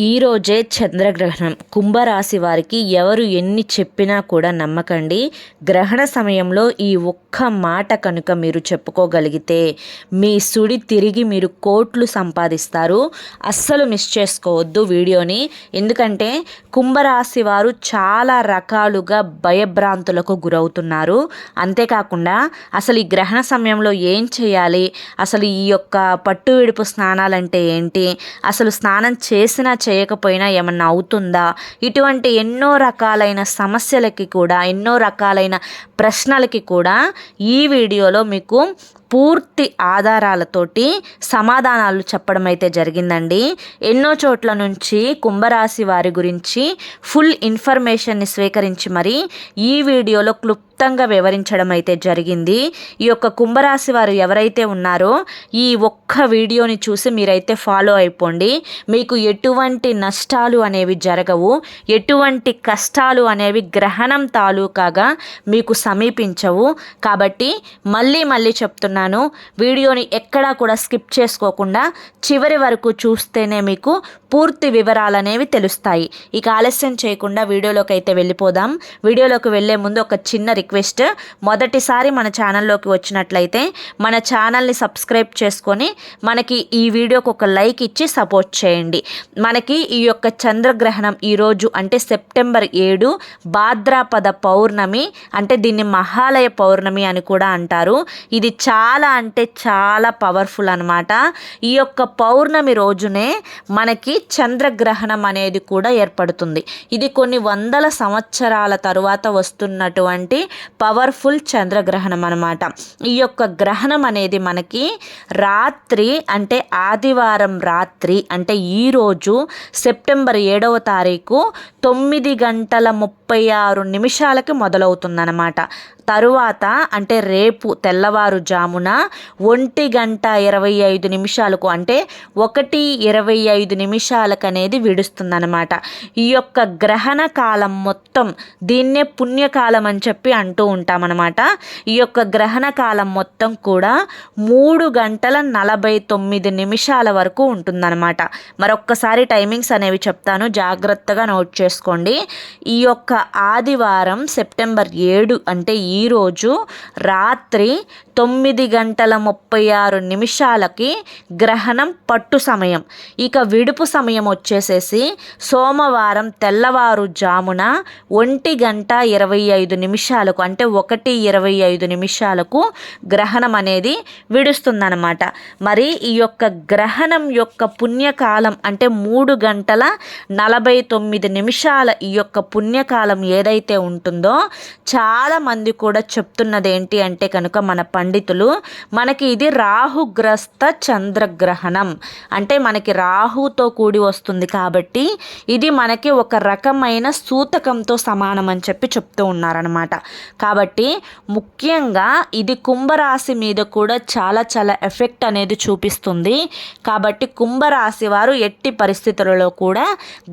ఈరోజే చంద్రగ్రహణం. కుంభరాశి వారికి ఎవరు ఎన్ని చెప్పినా కూడా నమ్మకండి. గ్రహణ సమయంలో ఈ ఒక్క మాట కనుక మీరు చెప్పుకోగలిగితే మీ సుడి తిరిగి మీరు కోట్లు సంపాదిస్తారు. అస్సలు మిస్ చేసుకోవద్దు వీడియోని. ఎందుకంటే కుంభరాశి వారు చాలా రకాలుగా భయభ్రాంతులకు గురవుతున్నారు. అంతేకాకుండా అసలు ఈ గ్రహణ సమయంలో ఏం చేయాలి? అసలు ఈ యొక్క పట్టు విడుపు స్నానాలంటే ఏంటి? అసలు స్నానం చేసినా చేయకపోయినా ఏమన్నా అవుతుందా? ఇటువంటి ఎన్నో రకాలైన సమస్యలకి కూడా ఎన్నో రకాలైన ప్రశ్నలకి కూడా ఈ వీడియోలో మీకు పూర్తి ఆధారాలతోటి సమాధానాలు చెప్పడం అయితే జరిగిందండి. ఎన్నో చోట్ల నుంచి కుంభరాశి వారి గురించి ఫుల్ ఇన్ఫర్మేషన్ని స్వీకరించి మరి ఈ వీడియోలో క్లుప్ క్లుప్తంగా వివరించడం అయితే జరిగింది. ఈ యొక్క కుంభరాశి వారు ఎవరైతే ఉన్నారో ఈ ఒక్క వీడియోని చూసి మీరైతే ఫాలో అయిపోండి. మీకు ఎటువంటి నష్టాలు అనేవి జరగవు. ఎటువంటి కష్టాలు అనేవి గ్రహణం తాలూకాగా మీకు సమీపించవు. కాబట్టి మళ్ళీ మళ్ళీ చెప్తున్నాను వీడియోని ఎక్కడా కూడా స్కిప్ చేసుకోకుండా చివరి వరకు చూస్తేనే మీకు పూర్తి వివరాలు అనేవి తెలుస్తాయి. ఇక ఆలస్యం చేయకుండా వీడియోలోకి అయితే వెళ్ళిపోదాం. వీడియోలోకి వెళ్ళే ముందు ఒక చిన్న రిక్వెస్ట్ రిక్వెస్ట్ మొదటిసారి మన ఛానల్లోకి వచ్చినట్లయితే మన ఛానల్ని సబ్స్క్రైబ్ చేసుకొని మనకి ఈ వీడియోకి ఒక లైక్ ఇచ్చి సపోర్ట్ చేయండి. మనకి ఈ యొక్క చంద్రగ్రహణం ఈరోజు అంటే సెప్టెంబర్ ఏడు భాద్రాపద పౌర్ణమి అంటే దీన్ని మహాలయ పౌర్ణమి అని కూడా అంటారు. ఇది చాలా అంటే చాలా పవర్ఫుల్ అనమాట ఈ యొక్క పౌర్ణమి రోజునే మనకి చంద్రగ్రహణం అనేది కూడా ఏర్పడుతుంది. ఇది కొన్ని వందల సంవత్సరాల తరువాత వస్తున్నటువంటి పవర్ఫుల్ చంద్రగ్రహణం అనమాట ఈ యొక్క గ్రహణం అనేది మనకి రాత్రి అంటే ఆదివారం రాత్రి అంటే ఈరోజు సెప్టెంబర్ ఏడవ తారీఖు తొమ్మిది గంటల ముప్పై ఆరు నిమిషాలకి మొదలవుతుందన్నమాట. తరువాత అంటే రేపు తెల్లవారుజామున ఒంటి గంట ఇరవై ఐదు నిమిషాలకు అంటే ఒకటి ఇరవై ఐదు నిమిషాలకు అనేది విడుస్తుందన్నమాట. ఈ యొక్క గ్రహణ కాలం మొత్తం దీన్నే పుణ్యకాలం అని చెప్పి అంటూ ఉంటామన్నమాట. ఈ యొక్క గ్రహణ కాలం మొత్తం కూడా మూడు గంటల నలభై తొమ్మిది నిమిషాల వరకు ఉంటుందన్నమాట. మరొక్కసారి టైమింగ్స్ అనేవి చెప్తాను జాగ్రత్తగా నోట్ చేసుకోండి. ఈ యొక్క ఆదివారం సెప్టెంబర్ ఏడు అంటే ఈ ఈరోజు రాత్రి తొమ్మిది గంటల ముప్పై ఆరు నిమిషాలకి గ్రహణం పట్టు సమయం. ఇక విడుపు సమయం వచ్చేసేసి సోమవారం తెల్లవారు జామున ఒంటి గంట ఇరవై ఐదు నిమిషాలకు అంటే ఒకటి ఇరవై ఐదు నిమిషాలకు గ్రహణం అనేది విడుస్తుందన్నమాట. మరి ఈ యొక్క గ్రహణం యొక్క పుణ్యకాలం అంటే మూడు గంటల నలభై తొమ్మిది నిమిషాల ఈ యొక్క పుణ్యకాలం ఏదైతే ఉంటుందో చాలామంది కూడా కూడా చెప్తున్నది ఏంటి అంటే కనుక మన పండితులు మనకి ఇది రాహుగ్రస్త చంద్రగ్రహణం. అంటే మనకి రాహుతో కూడి వస్తుంది కాబట్టి ఇది మనకి ఒక రకమైన సూతకంతో సమానం అని చెప్పి చెప్తూ ఉన్నారనమాట కాబట్టి ముఖ్యంగా ఇది కుంభరాశి మీద కూడా చాలా చాలా ఎఫెక్ట్ అనేది చూపిస్తుంది. కాబట్టి కుంభరాశి వారు ఎట్టి పరిస్థితులలో కూడా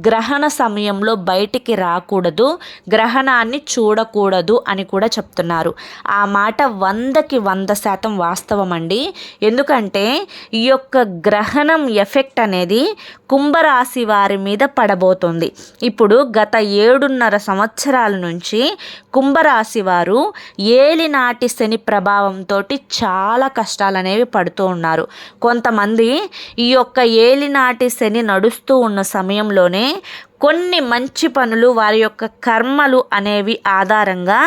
గ్రహణ సమయంలో బయటికి రాకూడదు. గ్రహణాన్ని చూడకూడదు అని కూడా చెప్తున్నారు. ఆ మాట వందకి వంద శాతం వాస్తవం అండి. ఎందుకంటే ఈ యొక్క గ్రహణం ఎఫెక్ట్ అనేది కుంభరాశి వారి మీద పడబోతుంది. ఇప్పుడు గత ఏడున్నర సంవత్సరాల నుంచి కుంభరాశి వారు ఏలినాటి శని ప్రభావంతో చాలా కష్టాలు అనేవి పడుతూ ఉన్నారు. కొంతమంది ఈ యొక్క ఏలినాటి శని నడుస్తూ ఉన్న సమయంలోనే కొన్ని మంచి పనులు వారి యొక్క కర్మలు అనేవి ఆధారంగా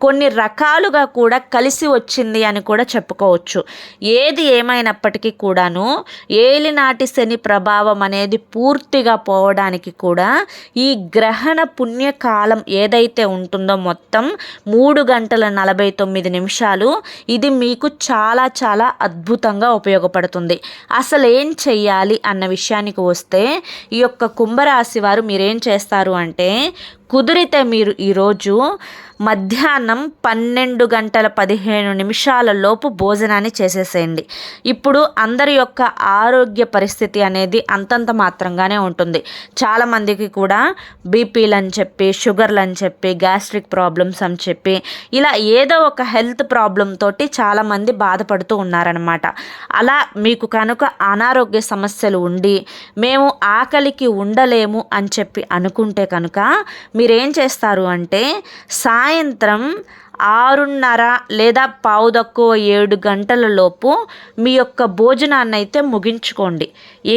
కొన్ని రకాలుగా కూడా కలిసి వచ్చింది అని కూడా చెప్పుకోవచ్చు. ఏది ఏమైనప్పటికీ కూడాను ఏలినాటి శని ప్రభావం అనేది పూర్తిగా పోవడానికి కూడా ఈ గ్రహణ పుణ్యకాలం ఏదైతే ఉంటుందో మొత్తం మూడు గంటల నలభై తొమ్మిది నిమిషాలు ఇది మీకు చాలా చాలా అద్భుతంగా ఉపయోగపడుతుంది. అసలు ఏం చెయ్యాలి అన్న విషయానికి వస్తే ఈ యొక్క కుంభరాశి వారు మీరేం చేస్తారు అంటే కుదిరితే మీరు ఈరోజు మధ్యాహ్నం పన్నెండు గంటల పదిహేను నిమిషాల లోపు భోజనాన్ని చేసేసేయండి. ఇప్పుడు అందరి యొక్క ఆరోగ్య పరిస్థితి అనేది అంతంత మాత్రంగానే ఉంటుంది. చాలామందికి కూడా బీపీలు అని చెప్పి షుగర్లు అని చెప్పి గ్యాస్ట్రిక్ ప్రాబ్లమ్స్ అని చెప్పి ఇలా ఏదో ఒక హెల్త్ ప్రాబ్లం తోటి చాలామంది బాధపడుతూ ఉన్నారనమాట అలా మీకు కనుక అనారోగ్య సమస్యలు ఉండి మేము ఆకలికి ఉండలేము అని చెప్పి అనుకుంటే కనుక మీ మీరేం చేస్తారు అంటే సాయంత్రం ఆరున్నర లేదా పావు తక్కువ ఏడు గంటల లోపు మీ యొక్క భోజనాన్ని అయితే ముగించుకోండి.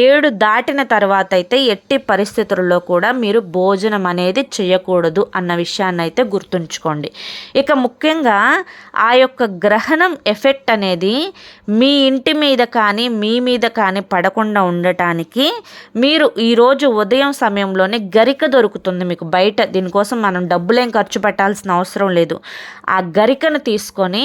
ఏడు దాటిన తర్వాత అయితే ఎట్టి పరిస్థితుల్లో కూడా మీరు భోజనం అనేది చేయకూడదు అన్న విషయాన్ని అయితే గుర్తుంచుకోండి. ఇక ముఖ్యంగా ఆ యొక్క గ్రహణం ఎఫెక్ట్ అనేది మీ ఇంటి మీద కానీ మీ మీద కానీ పడకుండా ఉండటానికి మీరు ఈరోజు ఉదయం సమయంలోనే గరిక దొరుకుతుంది మీకు బయట. దీనికోసం మనం డబ్బులేం ఖర్చు పెట్టాల్సిన అవసరం లేదు. ఆ ఆ గరికను తీసుకొని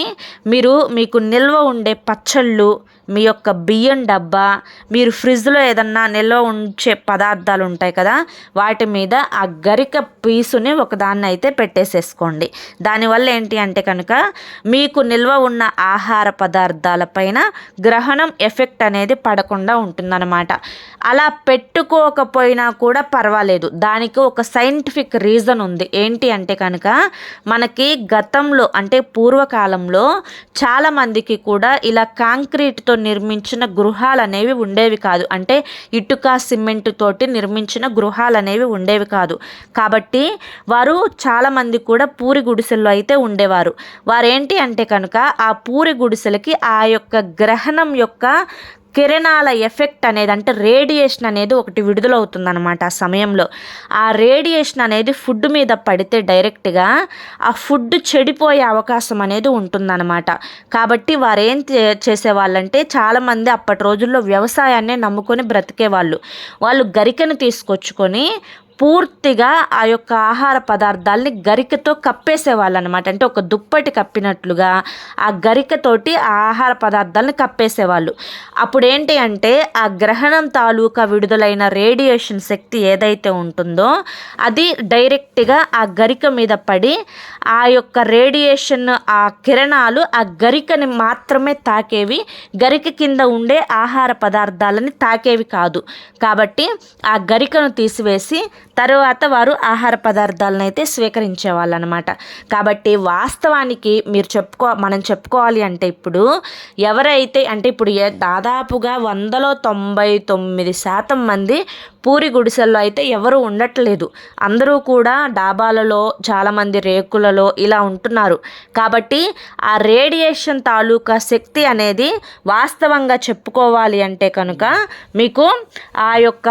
మీరు మీకు నిల్వ ఉండే పచ్చళ్ళు మీ యొక్క బియ్యం డబ్బా మీరు ఫ్రిడ్జ్లో ఏదన్నా నిల్వ ఉంచే పదార్థాలు ఉంటాయి కదా వాటి మీద ఆ గరిక పీసుని ఒకదాన్ని అయితే పెట్టేసేసుకోండి. దానివల్ల ఏంటి అంటే కనుక మీకు నిల్వ ఉన్న ఆహార పదార్థాల పైన గ్రహణం ఎఫెక్ట్ అనేది పడకుండా ఉంటుందన్నమాట. అలా పెట్టుకోకపోయినా కూడా పర్వాలేదు. దానికి ఒక సైంటిఫిక్ రీజన్ ఉంది. ఏంటి అంటే కనుక మనకి గతంలో అంటే పూర్వకాలంలో చాలామందికి కూడా ఇలా కాంక్రీట్తో నిర్మించిన గృహాలు అనేవి ఉండేవి కాదు. అంటే ఇటుక సిమెంట్ తోటి నిర్మించిన గృహాలు అనేవి ఉండేవి కాదు. కాబట్టి వారు చాలామంది కూడా పూరి గుడిసెల్లో అయితే ఉండేవారు. వారేంటి అంటే కనుక ఆ పూరి గుడిసెలకి ఆ యొక్క గ్రహణం యొక్క కిరణాల ఎఫెక్ట్ అనేది అంటే రేడియేషన్ అనేది ఒకటి విడుదలవుతుందన్నమాట ఆ సమయంలో. ఆ రేడియేషన్ అనేది ఫుడ్ మీద పడితే డైరెక్ట్గా ఆ ఫుడ్ చెడిపోయే అవకాశం అనేది ఉంటుందన్నమాట. కాబట్టి వారేం చేసేవాళ్ళంటే చాలామంది అప్పటి రోజుల్లో వ్యవసాయాన్ని నమ్ముకొని బ్రతికేవాళ్ళు. వాళ్ళు గరికను తీసుకొచ్చుకొని పూర్తిగా ఆ యొక్క ఆహార పదార్థాలని గరికతో కప్పేసేవాళ్ళు అనమాట అంటే ఒక దుప్పటి కప్పినట్లుగా ఆ గరికతోటి ఆ ఆహార పదార్థాలను కప్పేసేవాళ్ళు. అప్పుడు ఏంటి అంటే ఆ గ్రహణం తాలూకా విడుదలైన రేడియేషన్ శక్తి ఏదైతే ఉంటుందో అది డైరెక్ట్గా ఆ గరిక మీద పడి ఆ యొక్క రేడియేషన్ ఆ కిరణాలు ఆ గరికని మాత్రమే తాకేవి. గరిక కింద ఉండే ఆహార పదార్థాలని తాకేవి కాదు. కాబట్టి ఆ గరికను తీసివేసి తరువాత వారు ఆహార పదార్థాలను అయితే స్వీకరించేవాళ్ళు అనమాట కాబట్టి వాస్తవానికి మీరు చెప్పుకో మనం చెప్పుకోవాలి అంటే ఇప్పుడు ఎవరైతే అంటే ఇప్పుడు దాదాపుగా వందలో తొంభై తొమ్మిది శాతం మంది పూరి గుడిసెల్లో అయితే ఎవరు ఉండట్లేదు. అందరూ కూడా డాబాలలో చాలామంది రేకులలో ఇలా ఉంటున్నారు. కాబట్టి ఆ రేడియేషన్ తాలూకా శక్తి అనేది వాస్తవంగా చెప్పుకోవాలి అంటే కనుక మీకు ఆ యొక్క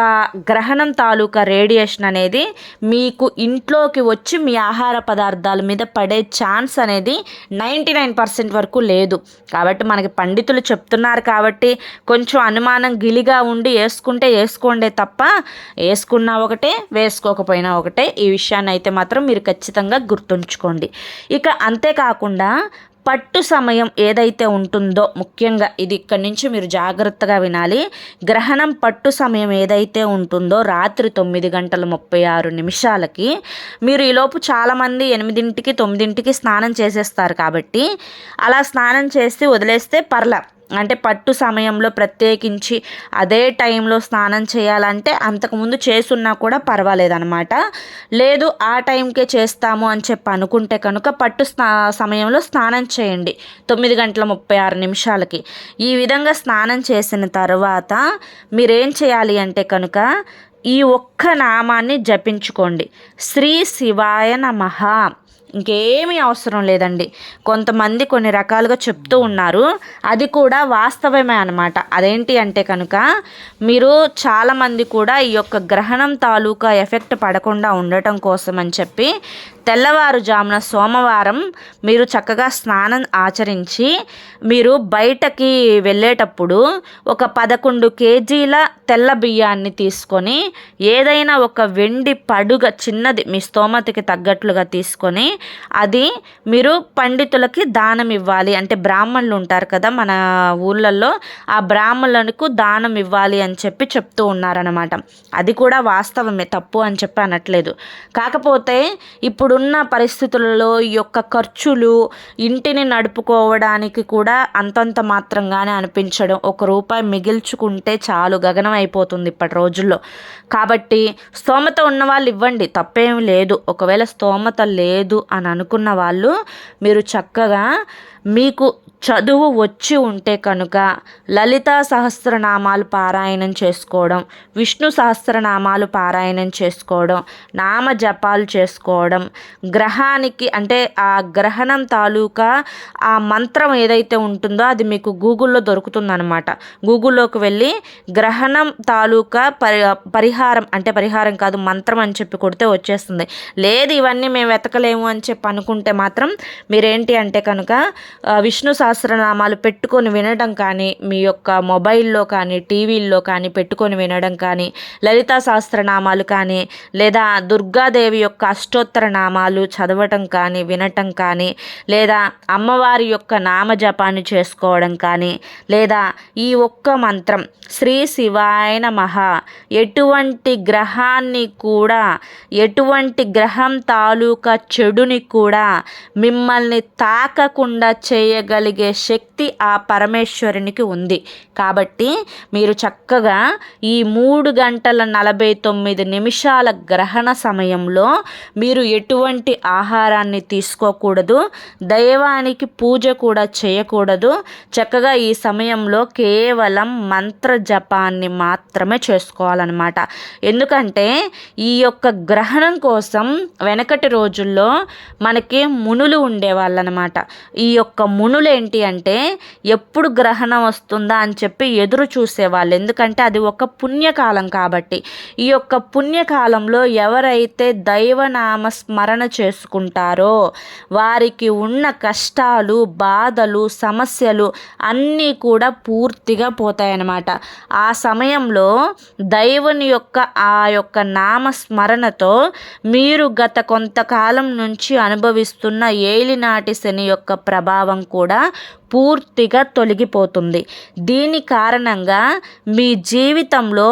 గ్రహణం తాలూకా రేడియేషన్ అనేది మీకు ఇంట్లోకి వచ్చి మీ ఆహార పదార్థాల మీద పడే ఛాన్స్ అనేది నైంటీ నైన్ పర్సెంట్ వరకు లేదు. కాబట్టి మనకి పండితులు చెప్తున్నారు కాబట్టి కొంచెం అనుమానం గిలిగా ఉండి వేసుకుంటే వేసుకోండే తప్ప వేసుకున్నా ఒకటే వేసుకోకపోయినా ఒకటే. ఈ విషయాన్ని అయితే మాత్రం మీరు ఖచ్చితంగా గుర్తుంచుకోండి. ఇక అంతేకాకుండా పట్టు సమయం ఏదైతే ఉంటుందో ముఖ్యంగా ఇది ఇక్కడి నుంచి మీరు జాగ్రత్తగా వినాలి. గ్రహణం పట్టు సమయం ఏదైతే ఉంటుందో రాత్రి తొమ్మిది గంటల ముప్పై ఆరు నిమిషాలకి మీరు ఈలోపు చాలామంది ఎనిమిదింటికి తొమ్మిదింటికి స్నానం చేసేస్తారు కాబట్టి అలా స్నానం చేసి వదిలేస్తే పర్లే. అంటే పట్టు సమయంలో ప్రత్యేకించి అదే టైంలో స్నానం చేయాలంటే అంతకుముందు చేసున్నా కూడా పర్వాలేదనమాట లేదు ఆ టైంకే చేస్తాము అని చెప్పి అనుకుంటే కనుక పట్టు స్నా సమయంలో స్నానం చేయండి. తొమ్మిది గంటల ముప్పై ఆరు నిమిషాలకి. ఈ విధంగా స్నానం చేసిన తర్వాత మీరేం చేయాలి అంటే కనుక ఈ ఒక్క నామాన్ని జపించుకోండి. శ్రీ శివాయ నమః. ఇంకేమీ అవసరం లేదండి. కొంతమంది కొన్ని రకాలుగా చెప్తూ ఉన్నారు. అది కూడా వాస్తవమే అనమాట అదేంటి అంటే కనుక మీరు చాలామంది కూడా ఈ యొక్క గ్రహణం తాలూకా ఎఫెక్ట్ పడకుండా ఉండటం కోసం అని చెప్పి తెల్లవారుజామున సోమవారం మీరు చక్కగా స్నానం ఆచరించి మీరు బయటకి వెళ్ళేటప్పుడు ఒక పదకొండు కేజీల తెల్ల బియ్యాన్ని తీసుకొని ఏదైనా ఒక వెండి పడుగ చిన్నది మీ స్తోమతకి తగ్గట్లుగా తీసుకొని అది మీరు పండితులకి దానం ఇవ్వాలి. అంటే బ్రాహ్మణులు ఉంటారు కదా మన ఊళ్ళల్లో ఆ బ్రాహ్మణులకు దానం ఇవ్వాలి అని చెప్పి చెప్తూ ఉన్నారనమాట అది కూడా వాస్తవమే తప్పు అని చెప్పి అనట్లేదు. కాకపోతే ఇప్పుడు ఇప్పుడున్న పరిస్థితులలో ఈ యొక్క ఖర్చులు ఇంటిని నడుపుకోవడానికి కూడా అంతంత మాత్రంగానే అనిపించడం. ఒక రూపాయి మిగిల్చుకుంటే చాలు గగనం అయిపోతుంది ఇప్పటి రోజుల్లో. కాబట్టి స్తోమత ఉన్న వాళ్ళు ఇవ్వండి తప్పేం లేదు. ఒకవేళ స్తోమత లేదు అని అనుకున్న వాళ్ళు మీరు చక్కగా మీకు చదువు వచ్చి ఉంటే కనుక లలితా సహస్రనామాలు పారాయణం చేసుకోవడం విష్ణు సహస్రనామాలు పారాయణం చేసుకోవడం నామ జపాలు చేసుకోవడం గ్రహానికి అంటే ఆ గ్రహణం తాలూకా ఆ మంత్రం ఏదైతే ఉంటుందో అది మీకు గూగుల్లో దొరుకుతుందనమాట గూగుల్లోకి వెళ్ళి గ్రహణం తాలూకా పరి పరిహారం అంటే పరిహారం కాదు మంత్రం అని చెప్పి కొడితే వచ్చేస్తుంది. లేదు ఇవన్నీ మేము వెతకలేము అని చెప్పి అనుకుంటే మాత్రం మీరేంటి అంటే కనుక విష్ణు సహస్రనామాలు పెట్టుకొని వినడం కానీ మీ యొక్క మొబైల్లో కానీ టీవీల్లో కానీ పెట్టుకొని వినడం కానీ లలితా సహస్రనామాలు కానీ లేదా దుర్గాదేవి యొక్క అష్టోత్తర నామాలు చదవటం కానీ వినటం కానీ లేదా అమ్మవారి యొక్క నామజపాన్ని చేసుకోవడం కానీ లేదా ఈ ఒక్క మంత్రం శ్రీ శివాయ నమః. ఎటువంటి గ్రహాన్ని కూడా ఎటువంటి గ్రహం తాలూకా చెడుని కూడా మిమ్మల్ని తాకకుండా చేయగలిగే శక్తి ఆ పరమేశ్వరునికి ఉంది. కాబట్టి మీరు చక్కగా ఈ మూడు గంటల నలభై తొమ్మిది నిమిషాల గ్రహణ సమయంలో మీరు ఎటువంటి ఆహారాన్ని తీసుకోకూడదు దైవానికి పూజ కూడా చేయకూడదు. చక్కగా ఈ సమయంలో కేవలం మంత్ర జపాన్ని మాత్రమే చేసుకోవాలన్నమాట. ఎందుకంటే ఈ యొక్క గ్రహణం కోసం వెనకటి రోజుల్లో మనకి మునులు ఉండేవాళ్ళనమాట ఈ యొక్క మునులు ఏంటి అంటే ఎప్పుడు గ్రహణం వస్తుందా అని చెప్పి ఎదురు చూసేవాళ్ళు. ఎందుకంటే అది ఒక పుణ్యకాలం కాబట్టి. ఈ యొక్క పుణ్యకాలంలో ఎవరైతే దైవనామ స్మరణ చేసుకుంటారో వారికి ఉన్న కష్టాలు బాధలు సమస్యలు అన్నీ కూడా పూర్తిగా పోతాయన్నమాట. ఆ సమయంలో దైవుని యొక్క ఆ యొక్క నామస్మరణతో మీరు గత కొంతకాలం నుంచి అనుభవిస్తున్న ఏలినాటి శని యొక్క ప్రభావం కూడా పూర్తిగా తొలగిపోతుంది. దీని కారణంగా మీ జీవితంలో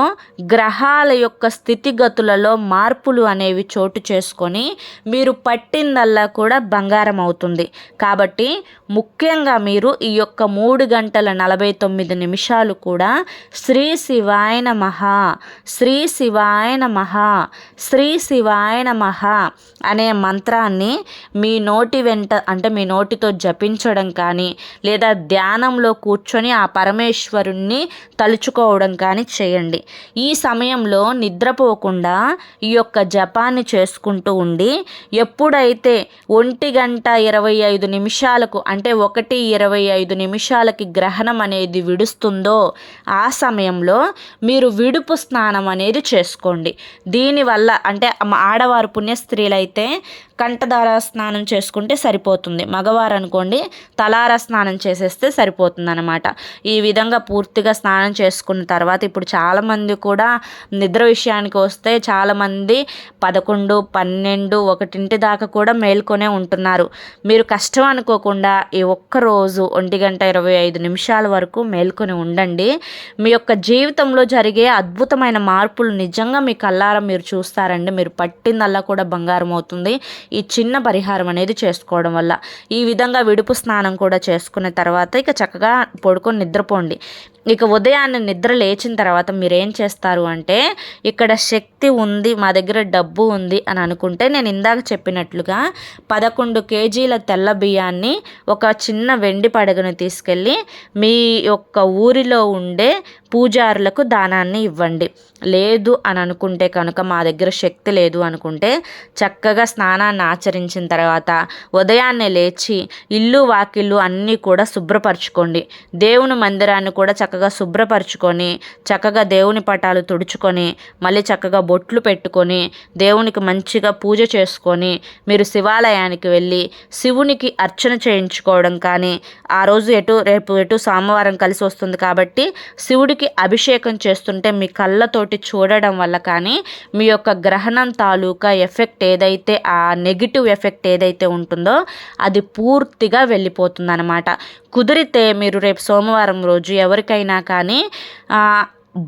గ్రహాల యొక్క స్థితిగతులలో మార్పులు అనేవి చోటు చేసుకొని మీరు పట్టిందల్లా కూడా బంగారం అవుతుంది. కాబట్టి ముఖ్యంగా మీరు ఈ యొక్క మూడు గంటల నలభై తొమ్మిది నిమిషాలు కూడా శ్రీ శివాయన మహా శ్రీ శివాయన మహా శ్రీ శివాయన మహా అనే మంత్రాన్ని మీ నోటి వెంట అంటే మీ నోటితో జపించడం కానీ లేదా ధ్యానంలో కూర్చొని ఆ పరమేశ్వరుణ్ణి తలుచుకోవడం కానీ చేయండి. ఈ సమయంలో నిద్రపోకుండా ఈ యొక్క జపాన్ని చేసుకుంటూ ఉండి ఎప్పుడైతే ఒంటి గంట ఇరవై ఐదు నిమిషాలకు అంటే ఒకటి ఇరవై ఐదు నిమిషాలకి గ్రహణం అనేది విడుస్తుందో ఆ సమయంలో మీరు విడుపు స్నానం అనేది చేసుకోండి. దీనివల్ల అంటే ఆడవారు పుణ్యస్త్రీలైతే కంఠధార స్నానం చేసుకుంటే సరిపోతుంది. మగవారు అనుకోండి తలార స్నానం చేసేస్తే సరిపోతుంది అనమాట ఈ విధంగా పూర్తిగా స్నానం చేసుకున్న తర్వాత ఇప్పుడు చాలామంది కూడా నిద్ర విషయానికి వస్తే చాలామంది పదకొండు పన్నెండు ఒకటింటి దాకా కూడా మేల్కొనే ఉంటున్నారు. మీరు కష్టం అనుకోకుండా ఈ ఒక్క రోజు ఒంటి గంట ఇరవై ఐదు నిమిషాల వరకు మేల్కొని ఉండండి. మీ యొక్క జీవితంలో జరిగే అద్భుతమైన మార్పులు నిజంగా మీ కల్లారం మీరు చూస్తారండి. మీరు పట్టిందల్లా కూడా బంగారం అవుతుంది. ఈ చిన్న పరిహారం అనేది చేసుకోవడం వల్ల. ఈ విధంగా విడుపు స్నానం కూడా చేసుకున్న తర్వాత ఇక చక్కగా పడుకొని నిద్రపోండి. ఇక ఉదయాన్నే నిద్ర లేచిన తర్వాత మీరు ఏం చేస్తారు అంటే ఇక్కడ శక్తి ఉంది మా దగ్గర డబ్బు ఉంది అని అనుకుంటే నేను ఇందాక చెప్పినట్లుగా పదకొండు కేజీల తెల్ల బియ్యాన్ని ఒక చిన్న వెండి పడగను తీసుకెళ్ళి మీ యొక్క ఊరిలో ఉండే పూజారులకు దానాన్ని ఇవ్వండి. లేదు అని అనుకుంటే కనుక మా దగ్గర శక్తి లేదు అనుకుంటే చక్కగా స్నానాన్ని ఆచరించిన తర్వాత ఉదయాన్నే లేచి ఇల్లు వాకిళ్ళు అన్నీ కూడా శుభ్రపరచుకోండి. దేవుని మందిరాన్ని కూడా చక్కగా శుభ్రపరచుకొని చక్కగా దేవుని పటాలు తుడుచుకొని మళ్ళీ చక్కగా బొట్లు పెట్టుకొని దేవునికి మంచిగా పూజ చేసుకొని మీరు శివాలయానికి వెళ్ళి శివునికి అర్చన చేయించుకోవడం కానీ ఆ రోజు ఎటు రేపు ఎటు సోమవారం కలిసి వస్తుంది కాబట్టి శివుడికి అభిషేకం చేస్తుంటే మీ కళ్ళతోటి చూడడం వల్ల కానీ మీ యొక్క గ్రహణం తాలూకా ఎఫెక్ట్ ఏదైతే ఆ నెగిటివ్ ఎఫెక్ట్ ఏదైతే ఉంటుందో అది పూర్తిగా వెళ్ళిపోతుంది అనమాట కుదిరితే మీరు రేపు సోమవారం రోజు ఎవరికైనా కానీ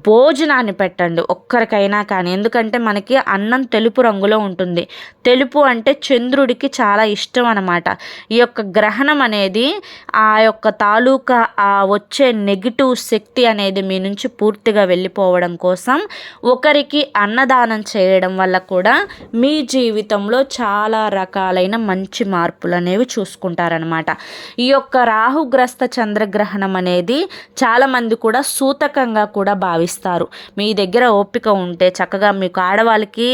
భోజనాన్ని పెట్టండి ఒక్కరికైనా కానీ. ఎందుకంటే మనకి అన్నం తెలుపు రంగులో ఉంటుంది. తెలుపు అంటే చంద్రుడికి చాలా ఇష్టం అనమాట ఈ యొక్క గ్రహణం అనేది ఆ యొక్క తాలూకా ఆ వచ్చే నెగిటివ్ శక్తి అనేది మీ నుంచి పూర్తిగా వెళ్ళిపోవడం కోసం ఒకరికి అన్నదానం చేయడం వల్ల కూడా మీ జీవితంలో చాలా రకాలైన మంచి మార్పులు అనేవి చూసుకుంటారనమాట ఈ యొక్క రాహుగ్రస్త చంద్రగ్రహణం అనేది చాలామంది కూడా సూతకంగా కూడా భావిస్తారు. మీ దగ్గర ఓపిక ఉంటే చక్కగా మీకు ఆడవాళ్ళకి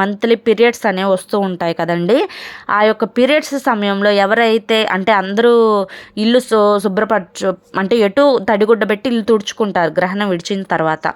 మంత్లీ పీరియడ్స్ అనేవి వస్తూ ఉంటాయి కదండి. ఆ యొక్క పీరియడ్స్ సమయంలో ఎవరైతే అంటే అందరూ ఇల్లు శుభ్రపరచు అంటే ఎటు తడిగుడ్డ పెట్టి ఇల్లు తుడుచుకుంటారు గ్రహణం విడిచిన తర్వాత.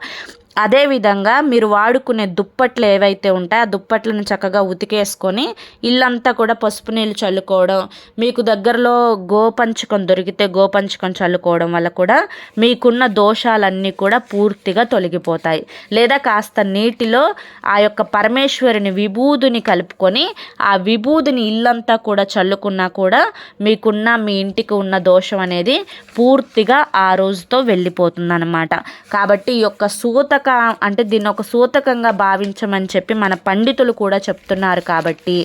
అదేవిధంగా మీరు వాడుకునే దుప్పట్లు ఏవైతే ఉంటాయో ఆ దుప్పట్లను చక్కగా ఉతికేసుకొని ఇల్లంతా కూడా పసుపు నీళ్ళు చల్లుకోవడం మీకు దగ్గరలో గోపంచకం దొరికితే గోపంచకం చల్లుకోవడం వల్ల కూడా మీకున్న దోషాలన్నీ కూడా పూర్తిగా తొలగిపోతాయి. లేదా కాస్త నీటిలో ఆ యొక్క పరమేశ్వరుని విభూదిని కలుపుకొని ఆ విభూదిని ఇల్లంతా కూడా చల్లుకున్నా కూడా మీకున్న మీ ఇంటికి ఉన్న దోషం అనేది పూర్తిగా ఆ రోజుతో వెళ్ళిపోతుంది అనమాట కాబట్టి ఈ యొక్క సూత సూతక అంటే దీన్ని ఒక సూతకంగా భావించమని చెప్పి మన పండితులు కూడా చెప్తున్నారు కాబట్టి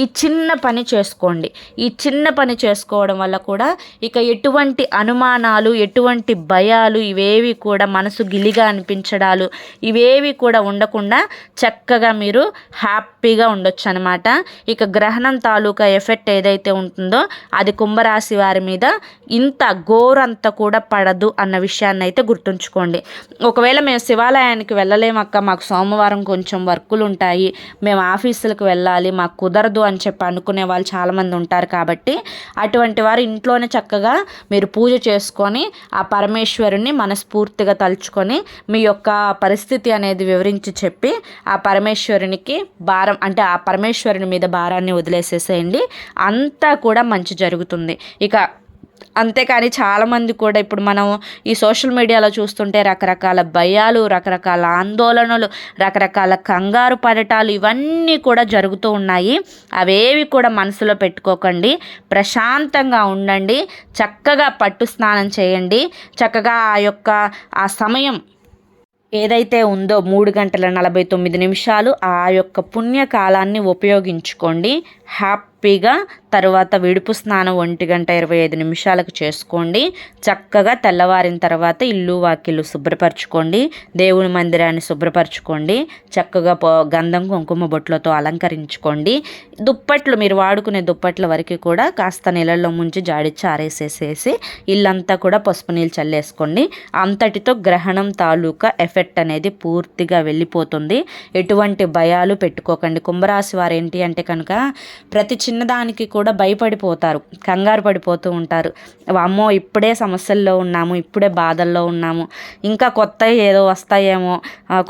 ఈ చిన్న పని చేసుకోండి. ఈ చిన్న పని చేసుకోవడం వల్ల కూడా ఇక ఎటువంటి అనుమానాలు ఎటువంటి భయాలు ఇవేవి కూడా మనసు గిలిగా అనిపించడాలు ఇవేవి కూడా ఉండకుండా చక్కగా మీరు హ్యాపీగా ఉండొచ్చు అనమాట ఇక గ్రహణం తాలూకా ఎఫెక్ట్ ఏదైతే ఉంటుందో అది కుంభరాశి వారి మీద ఇంత గోరంత కూడా పడదు అన్న విషయాన్ని అయితే గుర్తుంచుకోండి. ఒకవేళ మేము శివాలయం దేవాలయానికి వెళ్ళలేమక్క మాకు సోమవారం కొంచెం వర్కులు ఉంటాయి. మేము ఆఫీసులకు వెళ్ళాలి. మాకు కుదరదు అని చెప్పి అనుకునే వాళ్ళు చాలామంది ఉంటారు కాబట్టి అటువంటి వారు ఇంట్లోనే చక్కగా మీరు పూజ చేసుకొని ఆ పరమేశ్వరుని మనస్ఫూర్తిగా తలుచుకొని మీ యొక్క పరిస్థితి అనేది వివరించి చెప్పి ఆ పరమేశ్వరునికి భారం అంటే ఆ పరమేశ్వరుని మీద భారాన్ని వదిలేసేసేయండి. అంతా కూడా మంచి జరుగుతుంది. ఇక అంతేకాని చాలామంది కూడా ఇప్పుడు మనం ఈ సోషల్ మీడియాలో చూస్తుంటే రకరకాల భయాలు రకరకాల ఆందోళనలు రకరకాల కంగారు పడటాలు ఇవన్నీ కూడా జరుగుతూ ఉన్నాయి. అవేవి కూడా మనసులో పెట్టుకోకండి. ప్రశాంతంగా ఉండండి. చక్కగా పట్టు స్నానం చేయండి. చక్కగా ఆ యొక్క ఆ సమయం ఏదైతే ఉందో మూడు గంటల నలభై తొమ్మిది నిమిషాలు ఆ యొక్క పుణ్యకాలాన్ని ఉపయోగించుకోండి. హ్యాపీగా తర్వాత విడుపు స్నానం ఒంటి గంట ఇరవై ఐదు నిమిషాలకు చేసుకోండి. చక్కగా తెల్లవారిన తర్వాత ఇల్లు వాకిళ్ళు శుభ్రపరచుకోండి. దేవుని మందిరాన్ని శుభ్రపరచుకోండి. చక్కగా గంధం కుంకుమ బొట్లతో అలంకరించుకోండి. దుప్పట్లు మీరు వాడుకునే దుప్పట్ల వరకు కూడా కాస్త నీళ్ళల్లో ముంచి జాడిచ్చి ఆరేసేసేసి ఇల్లంతా కూడా పసుపు నీళ్ళు చల్లేసుకోండి. అంతటితో గ్రహణం తాలూకా ఎఫెక్ట్ అనేది పూర్తిగా వెళ్ళిపోతుంది. ఎటువంటి భయాలు పెట్టుకోకండి. కుంభరాశి వారు ఏంటి అంటే కనుక ప్రతి చిన్నదానికి కూడా భయపడిపోతారు కంగారు పడిపోతూ ఉంటారు. అమ్మో ఇప్పుడే సమస్యల్లో ఉన్నాము ఇప్పుడే బాధల్లో ఉన్నాము ఇంకా కొత్త ఏదో వస్తాయేమో.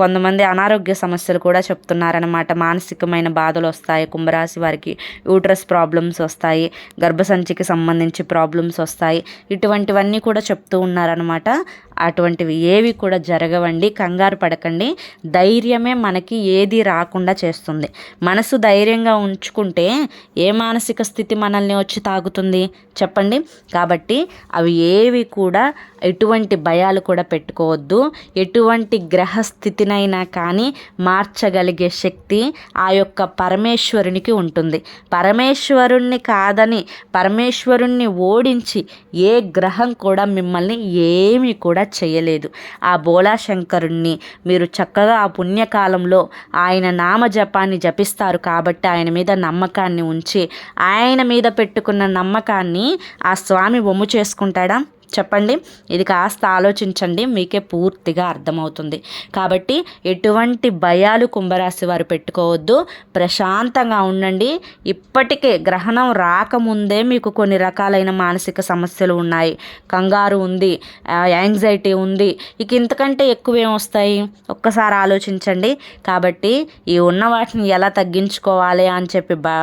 కొంతమంది అనారోగ్య సమస్యలు కూడా చెప్తున్నారనమాట మానసికమైన బాధలు వస్తాయి కుంభరాశి వారికి యూట్రస్ ప్రాబ్లమ్స్ వస్తాయి గర్భసంచికి సంబంధించి ప్రాబ్లమ్స్ వస్తాయి. ఇటువంటివన్నీ కూడా చెప్తూ ఉన్నారనమాట అటువంటివి ఏవి కూడా జరగవండి కంగారు పడకండి. ధైర్యమే మనకి ఏది రాకుండా చేస్తుంది. మనసు ధైర్యంగా ఉంచుకుంటే ఏ మానసిక స్థితి మనల్ని వచ్చి తాగుతుంది? చెప్పండి. కాబట్టి అవి ఏవి కూడా ఎటువంటి భయాలు కూడా పెట్టుకోవద్దు. ఎటువంటి గ్రహస్థితినైనా కానీ మార్చగలిగే శక్తి ఆ యొక్క పరమేశ్వరునికి ఉంటుంది. పరమేశ్వరుణ్ణి కాదని పరమేశ్వరుణ్ణి ఓడించి ఏ గ్రహం కూడా మిమ్మల్ని ఏమీ కూడా చేయలేదు. ఆ బోళాశంకరుణ్ణి మీరు చక్కగా ఆ పుణ్యకాలంలో ఆయన నామజపాన్ని జపిస్తారు కాబట్టి ఆయన మీద నమ్మకాన్ని ఉంచి ఆయన మీద పెట్టుకున్న నమ్మకాన్ని ఆ స్వామి ఒమ్ము చేసుకుంటాడా? చెప్పండి. ఇది కాస్త ఆలోచించండి. మీకే పూర్తిగా అర్థమవుతుంది. కాబట్టి ఎటువంటి భయాలు కుంభరాశి వారు పెట్టుకోవద్దు. ప్రశాంతంగా ఉండండి. ఇప్పటికే గ్రహణం రాకముందే మీకు కొన్ని రకాలైన మానసిక సమస్యలు ఉన్నాయి. కంగారు ఉంది. యాంగ్జైటీ ఉంది. ఇక ఇంతకంటే ఎక్కువ ఏమొస్తాయి ఒక్కసారి ఆలోచించండి. కాబట్టి ఈ ఉన్న వాటిని ఎలా తగ్గించుకోవాలి అని చెప్పి బా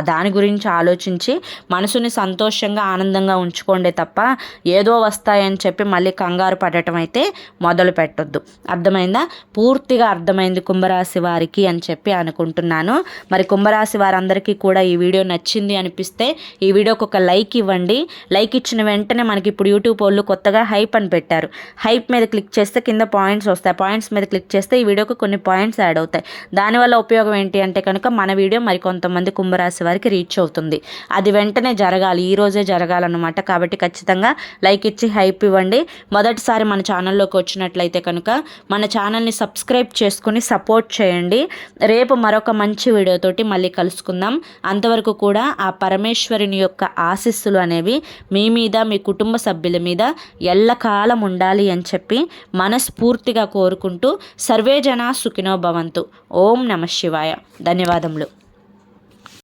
దాని గురించి ఆలోచించి మనసుని సంతోషంగా ఆనందంగా ఉంచుకోండి తప్ప ఏదో వస్తాయని చెప్పి మళ్ళీ కంగారు పడటం అయితే మొదలు పెట్టొద్దు. అర్థమైందా? పూర్తిగా అర్థమైంది కుంభరాశి వారికి అని చెప్పి అనుకుంటున్నాను. మరి కుంభరాశి వారందరికీ కూడా ఈ వీడియో నచ్చింది అనిపిస్తే ఈ వీడియోకి ఒక లైక్ ఇవ్వండి. లైక్ ఇచ్చిన వెంటనే మనకి ఇప్పుడు యూట్యూబ్ వాళ్ళు కొత్తగా హైప్ అని పెట్టారు. హైప్ మీద క్లిక్ చేస్తే కింద పాయింట్స్ వస్తాయి. పాయింట్స్ మీద క్లిక్ చేస్తే ఈ వీడియోకి కొన్ని పాయింట్స్ యాడ్ అవుతాయి. దానివల్ల ఉపయోగం ఏంటి అంటే కనుక మన వీడియో మరి కొంతమంది కుంభరాశి వారికి రీచ్ అవుతుంది. అది వెంటనే జరగాలి. ఈ రోజే జరగాలన్నమాట. కాబట్టి ఖచ్చితంగా లైక్ ఇచ్చి హైప్ ఇవ్వండి. మొదటిసారి మన ఛానల్లోకి వచ్చినట్లయితే కనుక మన ఛానల్ని సబ్స్క్రైబ్ చేసుకుని సపోర్ట్ చేయండి. రేపు మరొక మంచి వీడియోతోటి మళ్ళీ కలుసుకుందాం. అంతవరకు కూడా ఆ పరమేశ్వరుని యొక్క ఆశీస్సులు అనేవి మీ మీద మీ కుటుంబ సభ్యుల మీద ఎల్లకాలం ఉండాలి అని చెప్పి మనస్ఫూర్తిగా కోరుకుంటూ సర్వేజన సుఖినో భవంతు. ఓం నమ శివాయ. ధన్యవాదములు.